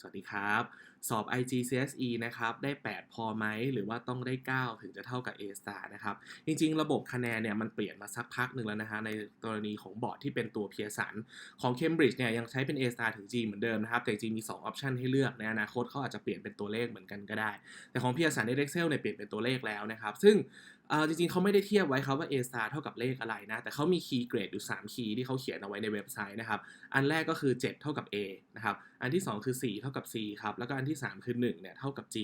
สวัสดีครับ สอบ IGCSE นะครับ ได้ 8 พอไหม หรือว่าต้องได้ 9 ถึงจะเท่ากับ A star นะครับ จริง ๆ ระบบคะแนนเนี่ยมันเปลี่ยนมาสักพักหนึ่งแล้วนะฮะ ในกรณีของบอร์ดที่เป็นตัวเพียสัน ของ Cambridge เนี่ยยังใช้เป็น A star ถึง G เหมือนเดิมนะครับ แต่จริงมี 2 ออปชันให้เลือกในอนาคตเขาอาจจะเปลี่ยนเป็นตัวเลขเหมือนกันก็ได้ แต่ของเพียสันใน Excel เนี่ยเปลี่ยนเป็นตัวเลขแล้วนะครับ ซึ่ง จริงๆเขาไม่ได้เทียบไว้ครับว่า A star เท่ากับเลขอะไรนะ แต่เขามีคีย์เกรดอยู่ 3 คีย์ที่เขาเขียนเอาไว้ในเว็บไซต์นะครับ อันแรกก็คือ 7 เท่ากับ A นะครับ อันที่ 2 คือ 4 เท่ากับ C ครับ แล้วก็อันที่ 3 คือ1เนี่ยเท่ากับ G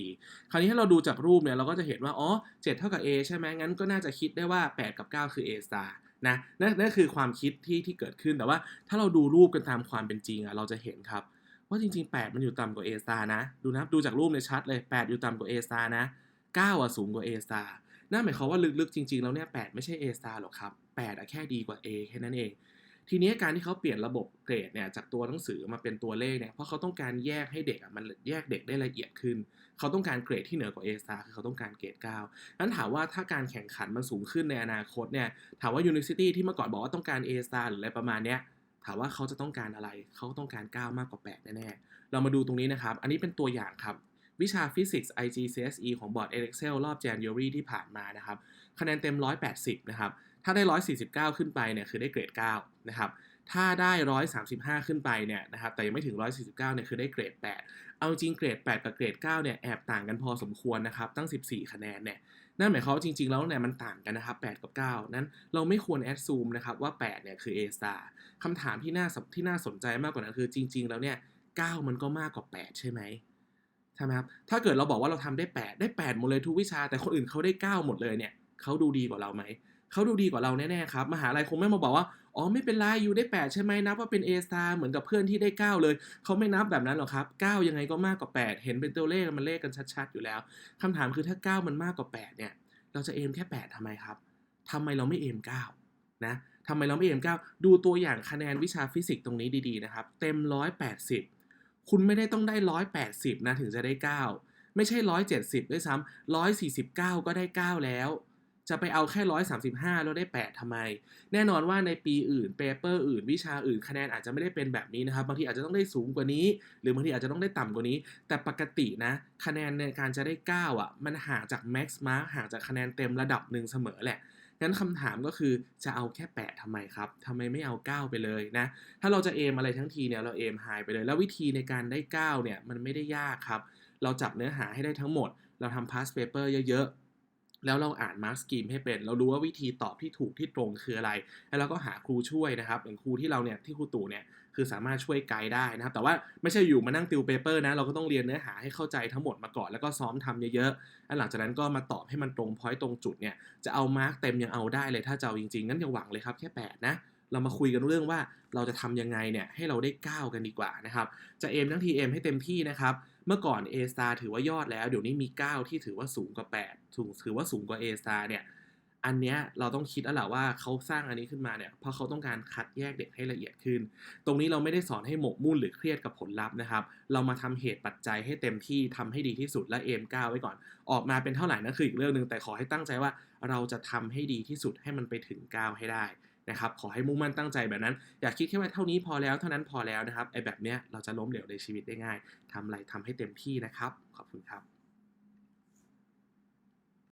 คราวนี้ถ้าเราดูจากรูปเนี่ยเราก็จะเห็นว่า อ๋อ 7 เท่ากับ A ใช่ไหมงั้นก็น่าจะคิดได้ว่า 8 กับ 9 คือ A star นะนั่นนั่นคือความคิดที่ที่เกิดขึ้นแต่ว่าถ้าเราดูรูปกันตามความเป็นจริงอะเราจะเห็นครับว่าจริงๆ 8 มันอยู่ต่ำกว่า A star นะ ดูนะดูจากรูปเนี่ยชัดเลย 8 อยู่ต่ำกว่า A star นะ 9 อะสูงกว่า A star นั่นหมายความว่าลึกๆจริงๆแล้วเนี่ย8ไม่ใช่ A star หรอกครับ8อะแค่ดีกว่า A แค่นั้นเอง ทีนี้การที่เขาเปลี่ยนระบบเกรดเนี่ยจากตัวหนังสือมาเป็นตัวเลขเนี่ยเพราะเขาต้องการแยกให้เด็กอะมันแยกเด็กได้ละเอียดขึ้น เขาต้องการเกรดที่เหนือกว่า A star คือเขาต้องการเกรด9นั้นถามว่าถ้าการแข่งขันมันสูงขึ้นในอนาคตเนี่ยถามว่า University ที่เมื่อก่อนบอกว่าต้องการ A star หรืออะไรประมาณเนี้ยถามว่าเขาจะต้องการอะไร เขาต้องการ 9 มากกว่า 8 แน่ ๆ เรามาดูตรงนี้นะครับ อันนี้เป็นตัวอย่างครับ วิชา Physics IGCSE ของบอร์ด Excel รอบ January ที่ผ่านมานะครับ คะแนนเต็ม 180 นะครับ ถ้าได้ 149 ขึ้นไปเนี่ยคือได้เกรด 9 นะครับ ถ้าได้ 135 ขึ้นไปเนี่ยนะครับ แต่ยังไม่ถึง 149 เนี่ยคือได้เกรด 8 เอาจริงเกรด 8 กับเกรด 9 เนี่ยแอบต่างกันพอสมควรนะครับ ตั้ง 14 คะแนนเนี่ยนั่นหมายความว่าจริงๆ แล้วเนี่ยมันต่างกันนะครับ 8 กับ 9 นั้นเราไม่ควรแอดซูมนะครับว่า 8 เนี่ยคือ A star คำถามที่น่าสที่น่าสนใจมากกว่านั้นคือจริง ๆ แล้วเนี่ย 9 มันก็มากกว่า 8 ใช่ไหม ใช่ไหมครับถ้าเกิดเราบอกว่าเราทำได้ 8 ได้ 8 หมดเลยทุกวิชา แต่คนอื่นเขาได้ 9 หมดเลยเนี่ยเขาดูดีกว่าเราไหมเขาดูดีกว่าเราแน่ๆครับมหาลัยคงไม่มาบอกว่าอ๋อไม่เป็นไรอยู่ได้ 8 ใช่ไหมนับว่าเป็น A star เหมือนกับเพื่อนที่ได้ 9 เลย เขาไม่นับแบบนั้นหรอกครับ 9 ยังไงก็มากกว่า 8 เห็นเป็นตัวเลขมันเลขกันชัดๆอยู่แล้วคำถามคือถ้า 9 มันมากกว่า 8 เนี่ย เราจะเอมแค่ 8ทำไมครับทำไมเราไม่เอม9นะทำไมเราไม่เอม9ดูตัวอย่างคะแนนวิชาฟิสิกส์ตรงนี้ดีๆนะครับ เต็ม 180 คุณไม่ได้ต้องได้180นะถึงจะได้9ไม่ใช่170ด้วยซ้ำ149ก็ได้9แล้ว จะไปเอาแค่135แล้วได้8ทำไม แน่นอนว่าในปีอื่นเปเปอร์อื่น วิชาอื่นคะแนนอาจจะไม่ได้เป็นแบบนี้นะครับ บางทีอาจจะต้องได้สูงกว่านี้ หรือบางทีอาจจะต้องได้ต่ำกว่านี้ แต่ปกตินะคะแนนในการจะได้9อะ มันห่างจาก max mark ห่างจากคะแนนเต็มระดับหนึ่งเสมอแหละ งั้นคำถามก็คือจะเอาแค่ 8ทำไมครับทำไมไม่เอา 9 ไปเลยนะ ถ้าเราจะเอมอะไรทั้งทีเนี่ยเราเอมไฮไปเลย แล้ววิธีในการได้ 9 เนี่ยมันไม่ได้ยากครับ เราจับเนื้อหาให้ได้ทั้งหมด เราทำ past paper เยอะๆ แล้วเราอ่านมาร์กสกีมให้เป็น เรารู้ว่าวิธีตอบที่ถูกที่ตรงคืออะไร แล้วเราก็หาครูช่วยนะครับอย่างครูที่เราเนี่ยที่ครูตู่เนี่ยคือสามารถช่วยไกด์ได้นะครับ แต่ว่าไม่ใช่อยู่มานั่งติวเปเปอร์นะ เราก็ต้องเรียนเนื้อหาให้เข้าใจทั้งหมดมาก่อน แล้วก็ซ้อมทำเยอะๆแล้วหลังจากนั้นก็มาตอบให้มันตรงพอยต์ตรงจุดเนี่ย จะเอามาร์กเต็มยังเอาได้เลยถ้าจะเอาจริงๆงั้นอย่าหวังเลยครับแค่ 8 นะ เรามาคุยกันเรื่องว่าเราจะทำยังไงเนี่ยให้เราได้9กันดีกว่านะครับจะเอมทั้งทีเอมให้เต็มที่นะครับเมื่อก่อน A star ถือว่ายอดแล้ว เดี๋ยวนี้มี 9 ที่ถือว่าสูงกว่า8ถูกถือว่าสูงกว่า A star เนี่ยอันเนี้ยเราต้องคิดแล้วแหละว่าเขาสร้างอันนี้ขึ้นมาเนี่ยเพราะเขาต้องการคัดแยกเด็กให้ละเอียดขึ้น ตรงนี้เราไม่ได้สอนให้หมกมุ่นหรือเครียดกับผลลัพธ์นะครับ เรามาทำเหตุปัจจัยให้เต็มที่ทำให้ดีที่สุดและเอมก้าวไว้ก่อน ออกมาเป็นเท่าไหร่นั่นคืออีกเรื่องหนึ่งแต่ขอให้ตั้งใจว่าเราจะทำให้ดีที่สุดให้มันไปถึงก้าวให้ได้ นะครับขอให้มุ่งมั่นตั้งใจแบบนั้น อย่าคิดแค่ว่าเท่านี้พอแล้วเท่านั้นพอแล้วนะครับไอ้แบบเนี้ยเราจะล้มเหลวในชีวิตได้ง่ายทำอะไรทำให้เต็มที่นะครับ ขอบคุณครับ